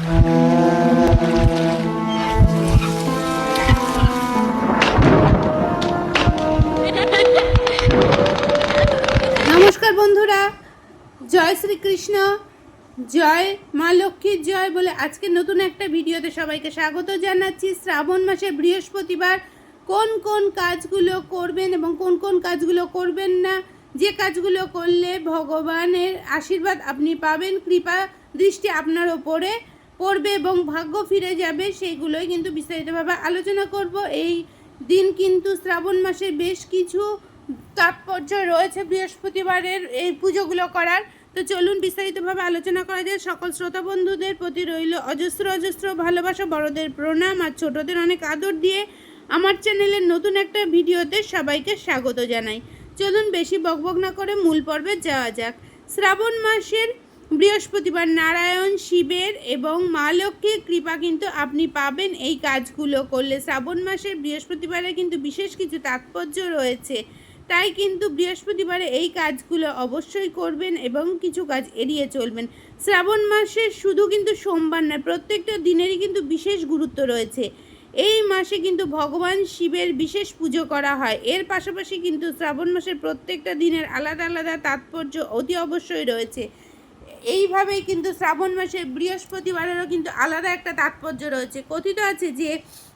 নমস্কার বন্ধুরা। জয় শ্রীকৃষ্ণ, জয় মা লক্ষ্মীর জয় বলে আজকে নতুন একটা ভিডিওতে সবাইকে স্বাগত জানাচ্ছি। শ্রাবণ মাসে বৃহস্পতিবার কোন কোন কাজগুলো করবেন এবং কোন কোন কাজগুলো করবেন না, যে কাজগুলো করলে ভগবানের আশীর্বাদ আপনি পাবেন, কৃপা দৃষ্টি আপনার ওপরে। পড়বে এবং ভাগ্য ফিরে যাবে, সেইগুলোই কিন্তু বিস্তারিতভাবে আলোচনা করব। এই দিন কিন্তু শ্রাবণ মাসের বেশ কিছু তাৎপর্য রয়েছে বৃহস্পতিবারের এই পুজোগুলো করার। তো চলুন বিস্তারিতভাবে আলোচনা করা যায় সকল শ্রোতা বন্ধুদের প্রতি রইল অজস্র অজস্র ভালোবাসা, বড়দের প্রণাম আর ছোটদের অনেক আদর দিয়ে আমার চ্যানেলের নতুন একটা ভিডিওতে সবাইকে স্বাগত জানাই। চলুন বেশি বকবক না করে মূল পর্বে যাওয়া যাক। শ্রাবণ মাসের বৃহস্পতিবার নারায়ণ শিবের এবং মা লক্ষ্মীর কৃপা কিন্তু আপনি পাবেন এই কাজগুলো করলে। শ্রাবণ মাসের বৃহস্পতিবারে কিন্তু বিশেষ কিছু তাৎপর্য রয়েছে। তাই কিন্তু বৃহস্পতিবারে এই কাজগুলো অবশ্যই করবেন এবং কিছু কাজ এড়িয়ে চলবেন। শ্রাবণ মাসে শুধু কিন্তু সোমবার নয়, প্রত্যেকটা দিনেরই কিন্তু বিশেষ গুরুত্ব রয়েছে। এই মাসে কিন্তু ভগবান শিবের বিশেষ পুজো করা হয়। এর পাশাপাশি কিন্তু শ্রাবণ মাসের প্রত্যেকটা দিনের আলাদা আলাদা তাৎপর্য অতি অবশ্যই রয়েছে। এইভাবেই কিন্তু শ্রাবণ মাসের বৃহস্পতিবারেরও কিন্তু আলাদা একটা তাৎপর্য রয়েছে। কথিত আছে যে,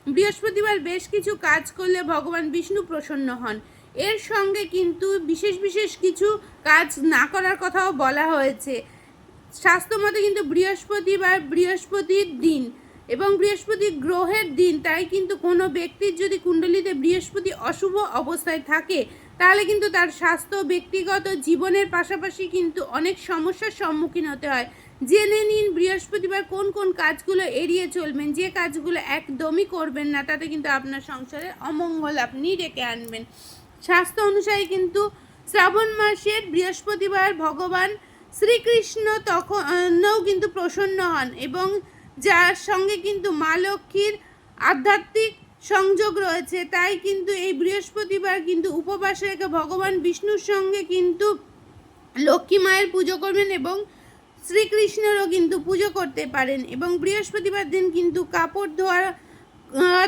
বৃহস্পতিবার বেশ কিছু কাজ করলে ভগবান বিষ্ণু প্রসন্ন হন। এর সঙ্গে কিন্তু বিশেষ বিশেষ কিছু কাজ না করার কথাও বলা হয়েছে। স্বাস্থ্যমতে কিন্তু বৃহস্পতিবার বৃহস্পতির দিন এবং বৃহস্পতি গ্রহের দিন, তাই কিন্তু কোনো ব্যক্তির যদি কুণ্ডলিতে বৃহস্পতি অশুভ অবস্থায় থাকে তাহলে কিন্তু তার স্বাস্থ্য, ব্যক্তিগত জীবনের পাশাপাশি কিন্তু অনেক সমস্যার সম্মুখীন হতে হয়। জেনে নিন বৃহস্পতিবার কোন কোন কাজগুলো এড়িয়ে চলবেন, যে কাজগুলো একদমই করবেন না, তাতে কিন্তু আপনার সংসারে অমঙ্গল আপনি ডেকে আনবেন। স্বাস্থ্য অনুযায়ী কিন্তু শ্রাবণ মাসের বৃহস্পতিবার ভগবান শ্রীকৃষ্ণ তখনও কিন্তু প্রসন্ন হন এবং যার সঙ্গে কিন্তু মা লক্ষ্মীর আধ্যাত্মিক সংযোগ রয়েছে। তাই কিন্তু এই বৃহস্পতিবার কিন্তু উপবাস রেখে ভগবান বিষ্ণুর সঙ্গে কিন্তু লক্ষ্মী মায়ের পুজো করবেন এবং শ্রীকৃষ্ণেরও কিন্তু পুজো করতে পারেন এবং বৃহস্পতিবার দিন কিন্তু কাপড় ধোয়া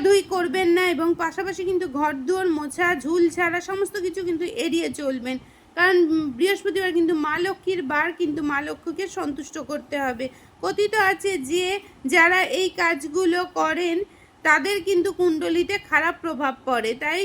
ধুই করবেন না এবং পাশাপাশি কিন্তু ঘর দুয়ার মোছা, ঝুল ছাড়া সমস্ত কিছু কিন্তু এড়িয়ে চলবেন। কারণ বৃহস্পতিবার কিন্তু মা লক্ষ্মীর বার কিন্তু মা লক্ষ্মীকে সন্তুষ্ট করতে হবে। কথিত আছে যে যারা এই কাজগুলো করেন তাদের কিন্তু কুণ্ডলিতে খারাপ প্রভাব পড়ে। তাই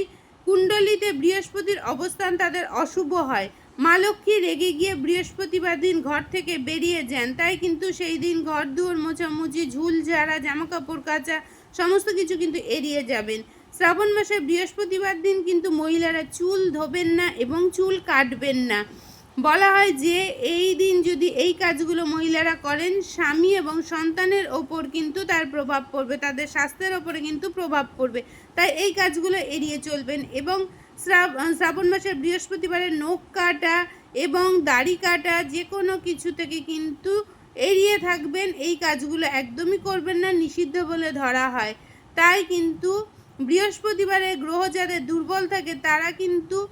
কুণ্ডলিতে বৃহস্পতির অবস্থান তাদের অশুভ হয়। মা লক্ষ্মী রেগে গিয়ে বৃহস্পতিবার দিন ঘর থেকে বেরিয়ে যান। তাই কিন্তু সেই দিন ঘর দুয়ার, মোছামুছি, ঝুল, ঝাড়া জামা কাপড় কাচা, সমস্ত কিছু কিন্তু এড়িয়ে যাবেন। শ্রাবণ মাসে বৃহস্পতিবার দিন কিন্তু মহিলারা চুল ধোবেন না এবং চুল কাটবেন না। বলা হয় যে এই দিন যদি এই কাজগুলো মহিলারা করেন, স্বামী এবং সন্তানের ওপর কিন্তু তার প্রভাব পড়বে, তাদের স্বাস্থ্যের ওপরে কিন্তু প্রভাব পড়বে। তাই এই কাজগুলো এড়িয়ে চলবেন এবং শ্রাব- শ্রাবণ মাসের বৃহস্পতিবারে নখ কাটা এবং দাড়ি কাটা যে কোনো কিছু থেকে কিন্তু এড়িয়ে থাকবেন। এই কাজগুলো একদমই করবেন না, নিষিদ্ধ বলে ধরা হয়। তাই কিন্তু বৃহস্পতিবারে গ্রহ যাদের দুর্বল থাকে, তারা কিন্তু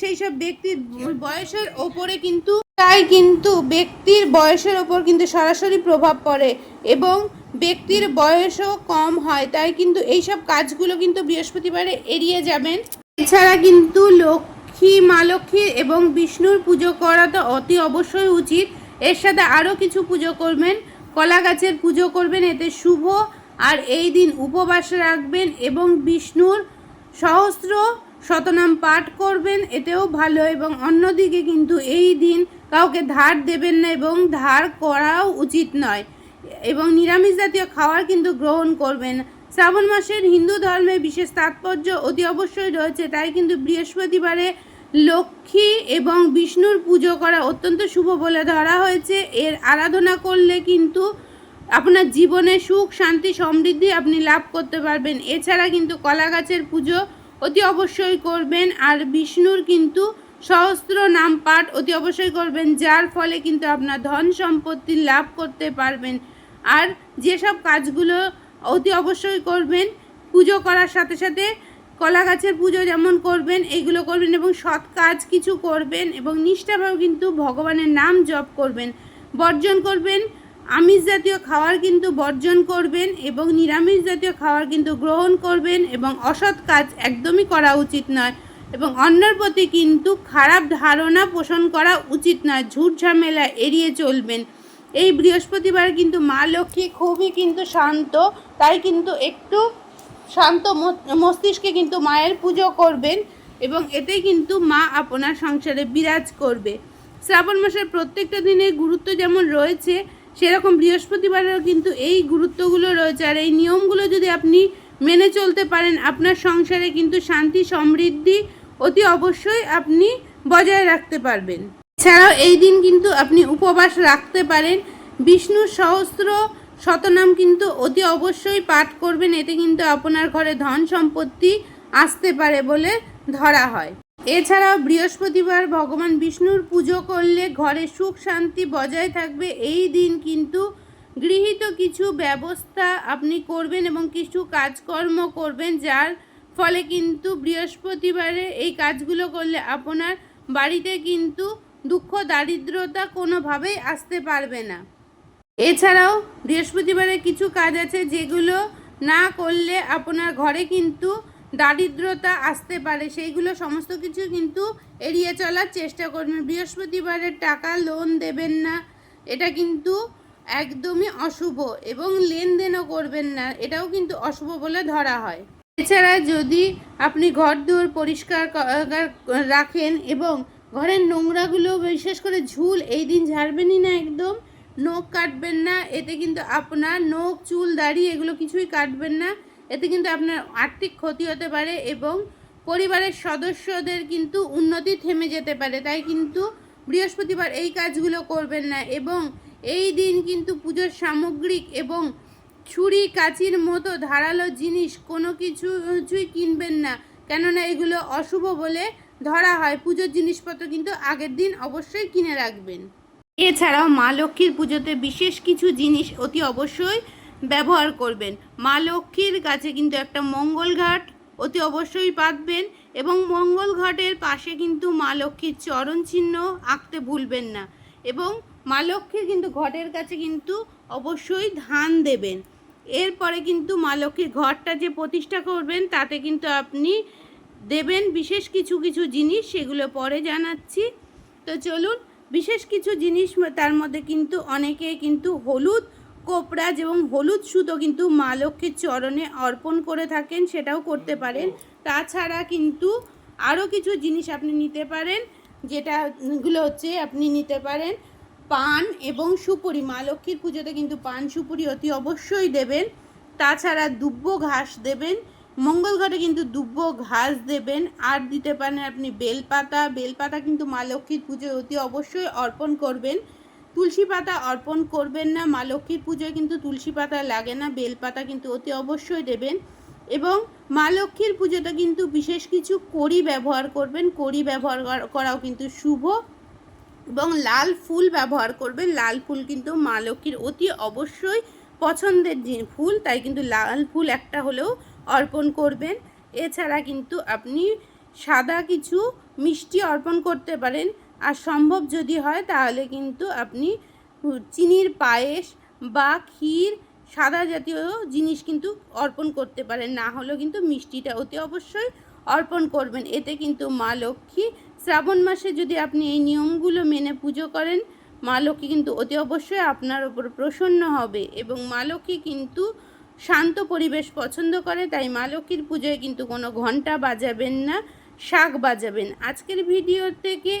সেই সব ব্যক্তির বয়সের ওপরে কিন্তু তাই কিন্তু ব্যক্তির বয়সের ওপর কিন্তু সরাসরি প্রভাব পড়ে এবং ব্যক্তির বয়সও কম হয়। তাই কিন্তু এই সব কাজগুলো কিন্তু বৃহস্পতিবারে এড়িয়ে যাবেন। এছাড়া কিন্তু লক্ষ্মী, মা লক্ষ্মী এবং বিষ্ণুর পুজো করা তো অতি অবশ্যই উচিত। এর সাথে আরও কিছু পুজো করবেন। কলা গাছের পুজো করবেন, এতে শুভ আর এই দিন উপবাস রাখবেন এবং বিষ্ণুর সহস্র শতনাম পাঠ করবেন, এতেও ভালো এবং অন্যদিকে কিন্তু এই দিন কাউকে ধার দেবেন না এবং ধার করাও উচিত নয়। এবং নিরামিষ জাতীয় খাবার কিন্তু গ্রহণ করবেন। শ্রাবণ মাসের হিন্দু ধর্মে বিশেষ তাৎপর্য অতি অবশ্যই রয়েছে, তাই কিন্তু বৃহস্পতিবারে লক্ষ্মী এবং বিষ্ণুর পুজো করা অত্যন্ত শুভ বলে ধরা হয়েছে। এর আরাধনা করলে কিন্তু আপনার জীবনে সুখ, শান্তি, সমৃদ্ধি আপনি লাভ করতে পারবেন। এছাড়া কিন্তু কলা গাছের পুজো অতি অবশ্যই করবেন। আর বিষ্ণুর কিন্তু সহস্র নাম পাঠ অতি অবশ্যই করবেন, যার ফলে কিন্তু আপনার ধন সম্পত্তি লাভ করতে পারবেন। আর যেসব কাজগুলো অতি অবশ্যই করবেন, পুজো করার সাথে সাথে কলা গাছের পুজো যেমন করবেন, এগুলো করবেন এবং সৎ কাজ কিছু করবেন এবং নিষ্ঠাভাবে কিন্তু ভগবানের নাম জপ করবেন। বর্জন করবেন আমিষ জাতীয় খাবার কিন্তু বর্জন করবেন এবং নিরামিষ জাতীয় খাবার কিন্তু গ্রহণ করবেন এবং অসৎ কাজ একদমই করা উচিত নয় এবং অন্যের প্রতি কিন্তু খারাপ ধারণা পোষণ করা উচিত নয়, ঝুট ঝামেলা এড়িয়ে চলবেন। এই বৃহস্পতিবার কিন্তু মা লক্ষ্মী খুবই কিন্তু শান্ত, তাই কিন্তু একটু শান্ত মস্তিষ্কে কিন্তু মায়ের পুজো করবেন এবং এতে কিন্তু মা আপনার সংসারে বিরাজ করবে। শ্রাবণ মাসের প্রত্যেকটা দিনের গুরুত্ব যেমন রয়েছে সেরকম বৃহস্পতিবারেরও কিন্তু এই গুরুত্বগুলো রয়েছে। আর এই নিয়মগুলো যদি আপনি মেনে চলতে পারেন, আপনার সংসারে কিন্তু শান্তি, সমৃদ্ধি অতি অবশ্যই আপনি বজায় রাখতে পারবেন। এছাড়াও এই দিন কিন্তু আপনি উপবাস রাখতে পারেন। বিষ্ণুর সহস্র শতনাম কিন্তু অতি অবশ্যই পাঠ করবেন। এতে কিন্তু আপনার ঘরে ধন সম্পত্তি আসতে পারে বলে ধরা হয়। এছাড়াও বৃহস্পতিবার ভগবান বিষ্ণুর পুজো করলে ঘরে সুখ শান্তি বজায় থাকবে। এই দিন কিন্তু গৃহীত কিছু ব্যবস্থা আপনি করবেন এবং কিছু কাজকর্ম করবেন, যার ফলে কিন্তু বৃহস্পতিবারে এই কাজগুলো করলে আপনার বাড়িতে কিন্তু দুঃখ, দারিদ্রতা কোনোভাবেই আসতে পারবে না। এছাড়াও বৃহস্পতিবারে কিছু কাজ আছে যেগুলো না করলে আপনার ঘরে কিন্তু দারিদ্রতা আসতে পারে, সেইগুলো সমস্ত কিছু কিন্তু এড়িয়ে চলার চেষ্টা করবেন। বৃহস্পতিবারের টাকা লোন দেবেন না, এটা কিন্তু একদমই অশুভ এবং লেনদেনও করবেন না, এটাও কিন্তু অশুভ বলে ধরা হয়। এছাড়া যদি আপনি ঘর দুয়ার পরিষ্কার রাখেন এবং ঘরের নোংরাগুলো বিশেষ করে ঝুল, এই দিন ঝাড়বেনই না একদম, নখ কাটবেন না, এতে কিন্তু আপনার নখ, চুল, দাড়ি এগুলো কিছুই কাটবেন না। এতে কিন্তু আপনার আর্থিক ক্ষতি হতে পারে এবং পরিবারের সদস্যদের কিন্তু উন্নতি থেমে যেতে পারে। তাই কিন্তু বৃহস্পতিবার এই কাজগুলো করবেন না এবং এই দিন কিন্তু পুজোর সামগ্রিক এবং ছুরি, কাচির মতো ধারালো জিনিস কোনো কিছু কিছুই কিনবেন না। কেননা এগুলো অশুভ বলে ধরা হয়। পুজোর জিনিসপত্র কিন্তু আগের দিন অবশ্যই কিনে রাখবেন। এছাড়াও মা লক্ষ্মীর পুজোতে বিশেষ কিছু জিনিস অতি অবশ্যই ব্যবহার করবেন। মা লক্ষ্মীর কাছে কিন্তু একটা মঙ্গল ঘাট অতি অবশ্যই পাতবেন এবং মঙ্গল ঘাটের পাশে কিন্তু মা লক্ষ্মীর চরণ চিহ্ন আঁকতে ভুলবেন না এবং মা লক্ষ্মীর কিন্তু ঘটের কাছে কিন্তু অবশ্যই ধান দেবেন। এরপরে কিন্তু মা লক্ষ্মীর ঘরটা যে প্রতিষ্ঠা করবেন, তাতে কিন্তু আপনি দেবেন বিশেষ কিছু কিছু জিনিস, সেগুলো পরে জানাচ্ছি। তো চলুন, বিশেষ কিছু জিনিস তার মধ্যে কিন্তু অনেকে কিন্তু হলুদ কোপড়াজ এবং হলুদ সুতো কিন্তু মা লক্ষ্মীর চরণে অর্পণ করে থাকেন, সেটাও করতে পারেন। তাছাড়া কিন্তু আরও কিছু জিনিস আপনি নিতে পারেন, যেটা, গুলো হচ্ছে আপনি নিতে পারেন পান এবং সুপুরি। মা লক্ষ্মীর পুজোতে কিন্তু পান, সুপুরি অতি অবশ্যই দেবেন। তাছাড়া দুব্ব ঘাস দেবেন, মঙ্গল ঘাটে কিন্তু দুব্ব ঘাস দেবেন। আর দিতে পারেন আপনি বেলপাতা বেলপাতা কিন্তু মা লক্ষ্মীর পুজোয় অতি অবশ্যই অর্পণ করবেন। তুলসী পাতা অর্পণ করবেন না, মা লক্ষ্মীর পুজোয় কিন্তু তুলসী পাতা লাগে না বেলপাতা কিন্তু অতি অবশ্যই দেবেন এবং মা লক্ষ্মীর পুজোতে কিন্তু বিশেষ কিছু কড়ি ব্যবহার করবেন, কড়ি ব্যবহার করাও কিন্তু শুভ এবং লাল ফুল ব্যবহার করবেন, লাল ফুল কিন্তু মা লক্ষ্মীর অতি অবশ্যই পছন্দের ফুল, তাই কিন্তু লাল ফুল একটা হলেও অর্পণ করবেন। এছাড়া কিন্তু আপনি সাদা কিছু মিষ্টি অর্পণ করতে পারেন আর সম্ভব যদি হয় তাহলে কিন্তু আপনি চিনির পায়েস বা ক্ষীর, সাদা জাতীয় জিনিস কিন্তু অর্পণ করতে পারেন। না হলেও কিন্তু মিষ্টিটা অতি অবশ্যই অর্পণ করবেন। এতে কিন্তু মা লক্ষ্মী শ্রাবণ মাসে যদি আপনি এই নিয়মগুলো মেনে পুজো করেন, মা লক্ষ্মী কিন্তু অতি অবশ্যই আপনার ওপর প্রসন্ন হবে এবং মা লক্ষ্মী কিন্তু শান্ত পরিবেশ পছন্দ করে, তাই মা লক্ষ্মীর পুজোয় কিন্তু কোনো ঘণ্টা বাজাবেন না, শাক বাজাবেন। আজকের ভিডিও থেকে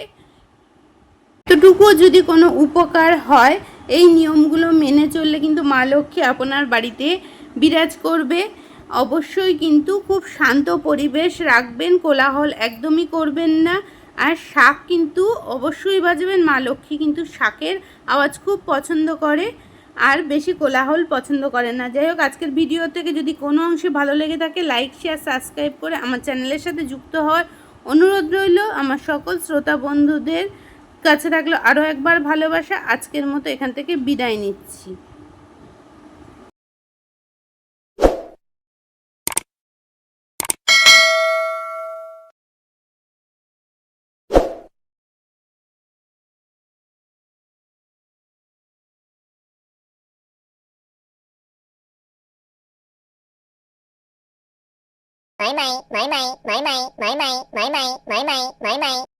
এতটুকুও যদি কোনো উপকার হয়, এই নিয়মগুলো মেনে চললে কিন্তু মা লক্ষ্মী আপনার বাড়িতে বিরাজ করবে। অবশ্যই কিন্তু খুব শান্ত পরিবেশ রাখবেন, কোলাহল একদমই করবেন না। আর শাক কিন্তু অবশ্যই বাজবেন, মা লক্ষ্মী কিন্তু শাকের আওয়াজ খুব পছন্দ করে। আর বেশি কোলাহল পছন্দ করে না। যাই হোক, আজকের ভিডিও থেকে যদি কোনো অংশে ভালো লেগে থাকে, লাইক, শেয়ার, সাবস্ক্রাইব করে আমার চ্যানেলের সাথে যুক্ত হওয়ার অনুরোধ রইল। আমার সকল শ্রোতা বন্ধুদের কাছে থাকল আরও একবার ভালোবাসা আজকের মতো এখান থেকে বিদায় নিচ্ছি Bye bye bye bye bye bye bye bye bye bye bye bye mãi mày.